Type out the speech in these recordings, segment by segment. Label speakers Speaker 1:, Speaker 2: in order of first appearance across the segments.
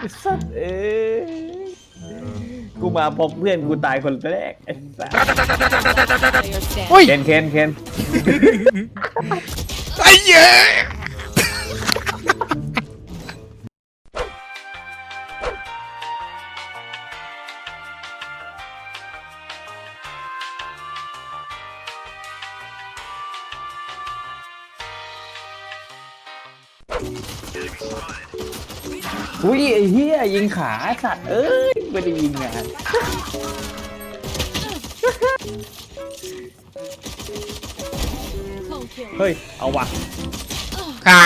Speaker 1: ไอ้สัตว์เอ้ยกูมาพบเพื่อนกูตายคนแรกไอ้สัตว์
Speaker 2: Player standing.
Speaker 3: เฮ้ย
Speaker 1: เคนเคนเคน
Speaker 3: ไอ้เหี้ย
Speaker 1: อุ้ยไอ้เหี้ยยิงขาไอ้สัตว์เอ้ยไม่ได้ยิงงาน
Speaker 2: Clone kill.
Speaker 1: เฮ้ย เอาวะ
Speaker 3: อ่า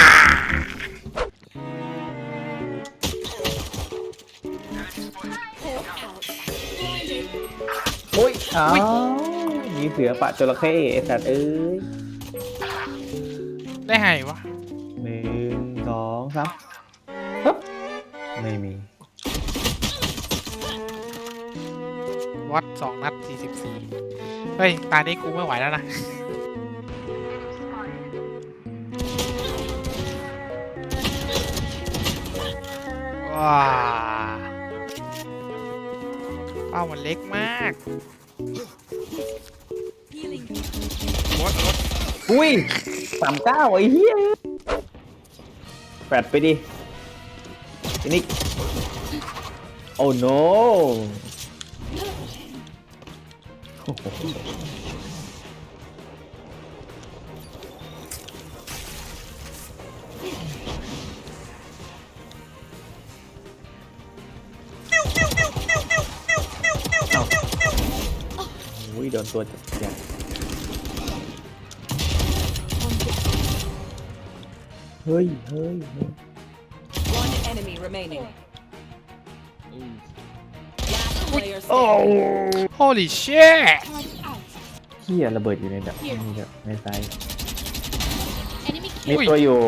Speaker 2: Hawk out. Blinded.
Speaker 1: อุ้ยเอ้ามีเสือปะจระเข้ไอ้สัตว์เอ้ย
Speaker 3: ได้ไงวะ
Speaker 1: ไม่มี
Speaker 3: วัดสองนัดสี่สิบสี่เฮ้ย ตานี้กูไม่ไหวแล้วนะ ว้าเป้ามันเล็กมาก
Speaker 2: Healing.
Speaker 3: รถรถ
Speaker 1: อุ้ยสามเก้าไอ้เหี้ยแปดไปดิ ทีนี้โอ้ no โนอุ้ยโดนตัวจัดจัดเฮ้ยเฮ้ยเฮ้ย
Speaker 2: enemy remaining. Last player
Speaker 1: โอ้
Speaker 2: standing.
Speaker 3: holy shit
Speaker 2: Turret out.
Speaker 1: เฮียระเบิดอยู่ในแบบนี่แบบในซ้าย
Speaker 2: Enemy
Speaker 1: มี
Speaker 3: อุ้ย
Speaker 1: ตัวอยู่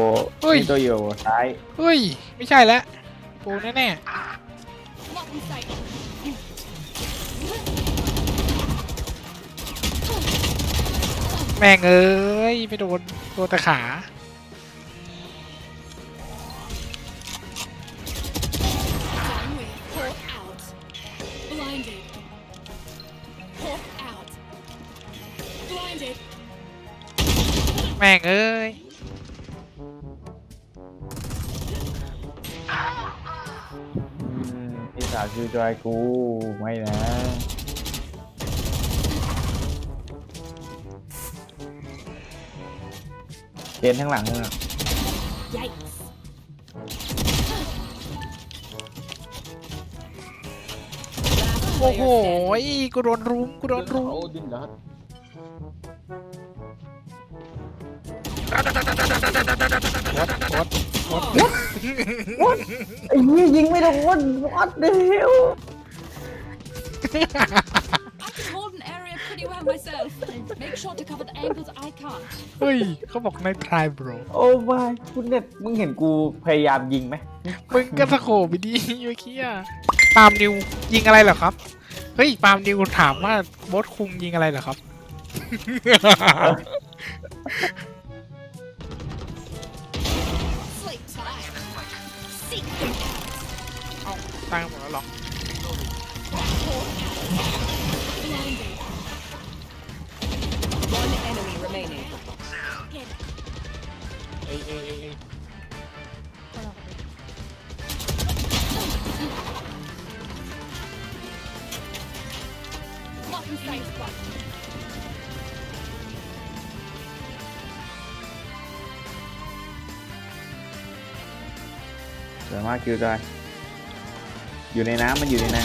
Speaker 3: อุ้ย
Speaker 1: มีตัวอยู่ซ้าย
Speaker 3: เฮ้ย ไม่ใช่แล้วปูแน่
Speaker 2: Lock in sight.
Speaker 3: ๆแม่งเอ้ย ไปโดนโดนแต่ขา ม่งเอ้ย
Speaker 1: อืมพี่สาวชื่อจอยกูไม่นะ เกณฑ์ข้างหลังมึงอะ
Speaker 2: Yikes.
Speaker 3: โอ้โห
Speaker 2: Player standing.
Speaker 3: กูโดนรุมกูโดนรุม
Speaker 1: ดิ นดัด
Speaker 3: วัดวัดวัด
Speaker 1: ไอ้เหี้ยยิงไม่โดนวัดเดียว
Speaker 2: I can hold an area pretty well myself. Make sure to cover the angles I can't.
Speaker 3: เฮ้ยเขาบอกในทรายบร
Speaker 1: โอ้ไม่คุณเน็ตมึงเห็นกูพยายามยิงไหม
Speaker 3: มึงก็สโคบไปดียูเคียปาล์มนิวยิงอะไรเหรอครับ เฮ้ยปาล์มนิวถามว่าบอสคุงยิงอะไรเหรอครับ เอ้าตั้งหมดแล้วเหรอ
Speaker 1: วยมากคิวจอยอยู่ในน้ำมันอยู่ในน้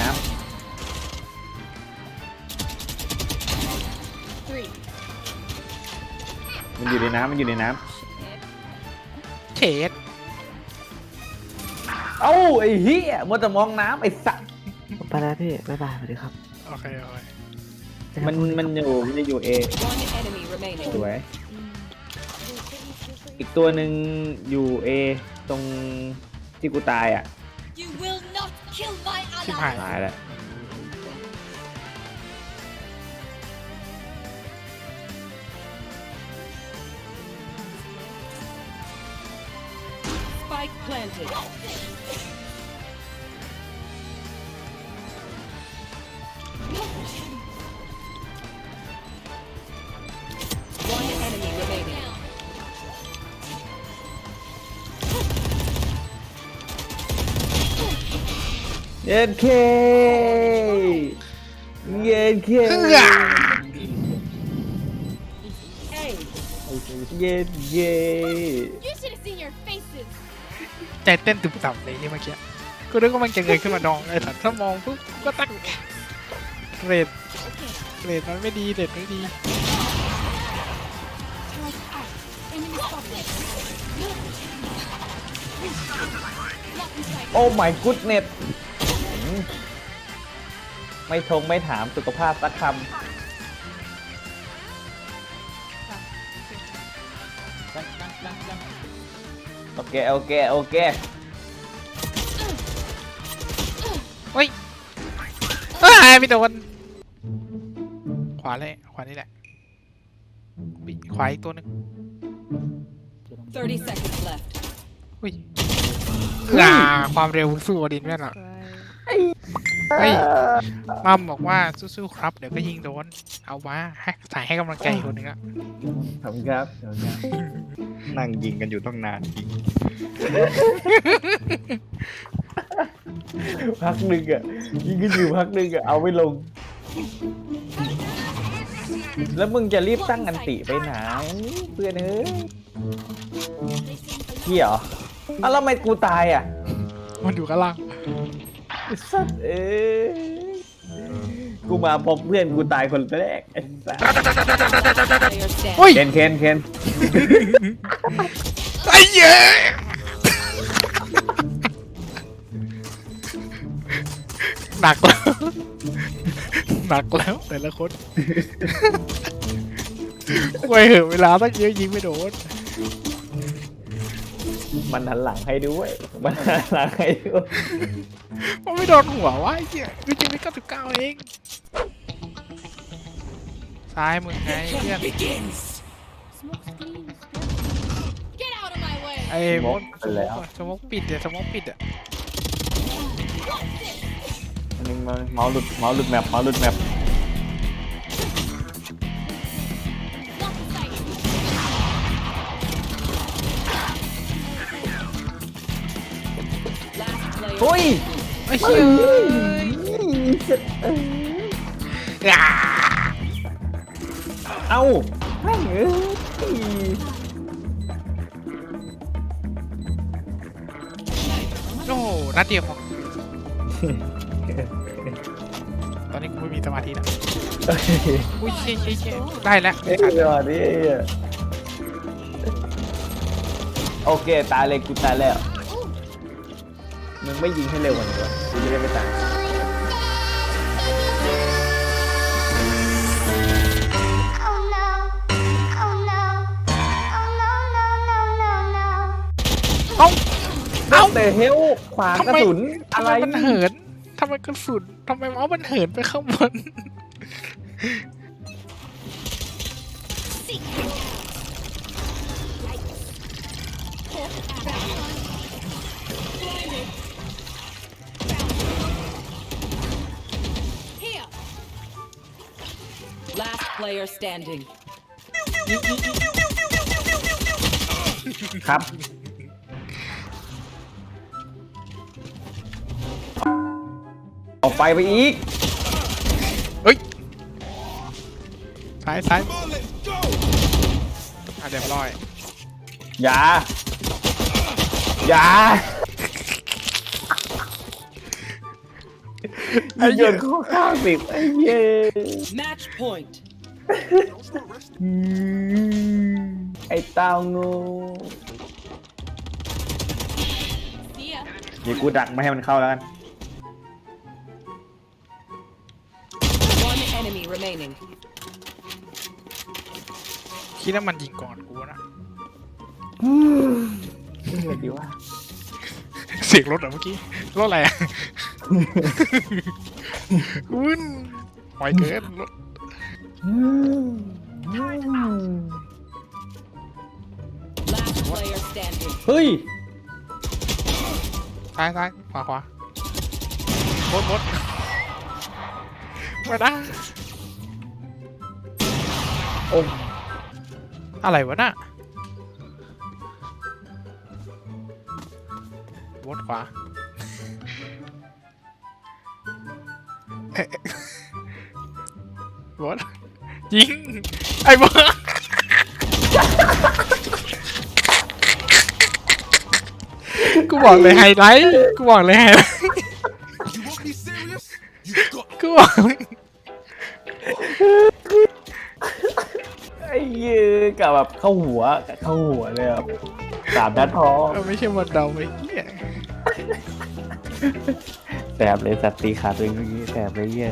Speaker 2: Three. ำ
Speaker 1: มันอยู่ในน้ำมันอยู่ในน้
Speaker 3: เฉดำ
Speaker 1: เอ้าไอ้เหี้ยมัวแต่มองน้ำไอ้สัตว์
Speaker 4: ไปแล้วพี่บ๊ายบายสวัสดีครับ
Speaker 3: โอเคโอเค
Speaker 4: เจอกั
Speaker 1: มัน
Speaker 4: พรุ่ง
Speaker 1: มันอยู่มันจะอยู่เอ
Speaker 2: One enemy remaining.
Speaker 1: สวย อีกตัวหนึ่งอยู่เอตรง ที่กูตายอะ
Speaker 2: You will not kill my
Speaker 3: ชิบ
Speaker 2: ally.
Speaker 3: หาย
Speaker 1: ตายแล้ว เย็นเคเย็นเค
Speaker 3: เอื้อ
Speaker 1: เย็นเย่
Speaker 2: You should have seen your faces.
Speaker 3: ใจเต้นตุบตับเลยที่เมื่อกี้กูนึกว่ามันจะเงยขึ้นมาดองไอ้สัตว์ถ้ามองปุ๊บก็ตั้งเรทเรทมันไม่ดีเรทไม่ดี
Speaker 2: Turret out. Enemy spotted. Lock in sight.
Speaker 1: โอ้ my goodness อืม ไม่ทงไม่ถามสุขภาพสักคำโอเคโอเคโอเค
Speaker 3: เฮ้ยเอ้ยไม่โดนขวาเลยขวานี่แหละบิขวาอีกตัวหนึ่ง
Speaker 2: 30 seconds left.
Speaker 3: อุ้ยอ่าความเร็วสู้อดินไม่ได้หรอก เฮ้ยมัมบอกว่าสู้ๆครับ เดี๋ยวก็ยิงโดน เอาวะให้สายให้กำลังใจอีกคนหนึงอะ
Speaker 1: ขอบคุณครับขอบคุณครับ
Speaker 5: นั่งยิงกันอยู่ต้องนานยิง
Speaker 1: พักหนึ่งอะยิงกันอยู่พักหนึ่งอะเอาไม่ลง แล้วมึงจะรีบตั้งอันติไปไหนเพื่อนเอ้ยเหี้ยเหรออ้าวแล้วทำไมกูตายอะ
Speaker 3: มันอยู่ข้างล่าง
Speaker 1: ไอ้ สัตว์เอ้ยกูมาพบเพื่อนกูตายคนแรกไอ้สัตว์
Speaker 2: Player stand.
Speaker 3: เฮ้ย
Speaker 1: เคนเคนเคน
Speaker 3: ไอ้เหี้ยหนักแล้ว หนักแล้วแต่ละคนควยเหอะเวลาตั้งเยอะยิงไม่โดน
Speaker 1: มันหันหลังให้ด้วย มันหันหลังให้ด้วย
Speaker 3: มันไม่โดนหัววะไอ้เหี้ยคือจริงไม่เก้าสิบเก้าเอง ซ้ายมึงไงเพื่อน
Speaker 2: Smoke screen. Get out of my way.
Speaker 3: ไอ้มด
Speaker 1: ไปแล้ว
Speaker 3: สมมกปิดเดี๋ยวสมมกปิดอะ
Speaker 1: อันนึงมาเมาส์หลุดเมาส์หลุดแมปเมาส์หลุดแมป เฮ้ย
Speaker 3: ไอ้เหี้ยอ่า
Speaker 1: เอ้าแม่งเอ้ย
Speaker 3: โอ้โหนัดเดียวพอตอนนี้กูไม่มีสมาธิแล้วอุ้ยเชี่ยเชี่ยเชี่ยได้แล้ว
Speaker 1: เอ้ยเดี๋ยวดิโอเคตายเลยกูตายแล้ว มึงไม่ยิงให้เร็วกว่านี้วะกูจะได้ไม่ตาย
Speaker 6: Oh no. Oh no. Oh no, no, no, no, no.
Speaker 3: เอ้า
Speaker 1: เอ้าแต่เฮลขวางกระสุน
Speaker 3: ทำ
Speaker 1: อะ
Speaker 3: ไม
Speaker 1: ไร
Speaker 3: มันเหินทำไมกระสุนทำไมเมาส์มันเหินไปข้างบน
Speaker 2: player standing.
Speaker 1: ครับ ออกไปไปอีก
Speaker 3: เฮ้ยซ้ายซ้ายอะเรียบร้อย
Speaker 1: อย่า อย่าไอ้เยินข้อข้างสิบไอ้เย้
Speaker 2: Match point.
Speaker 1: อืมไอ้เต้างู
Speaker 2: See ya.
Speaker 1: เดี๋ยวกูดักไม่ให้มันเข้าแล้วกัน
Speaker 2: One enemy remaining.
Speaker 3: คิดว่ามันยิงก่อนกูนะ
Speaker 1: นี่เลยดีว่า
Speaker 3: เสียงรถเหรอเมื่อกี้ รถอะไรอะคุณหอยเกินรถ
Speaker 2: Last player standing.
Speaker 1: เฮ้ย
Speaker 3: ซ้ายซ้ายขวาขวาบดบดมาได้
Speaker 1: โอ้
Speaker 3: อะไรวะน่ะบดขวาบอส ยิง ไอ้บอสกูบอกเลยไฮไลท์ กูบอกเลยไฮไลท์กูบอกเลย
Speaker 1: ไอ้เหี้ยกับแบบเข้าหัวเข้าหัวเลยแบบสามนัดพอ
Speaker 3: เอาไม่ใช่วันเดาไอ้เหี้ย
Speaker 1: แสบเลยสัตว์ตีขาตัวเองเมื่อกี้แสบเลยเหี้ย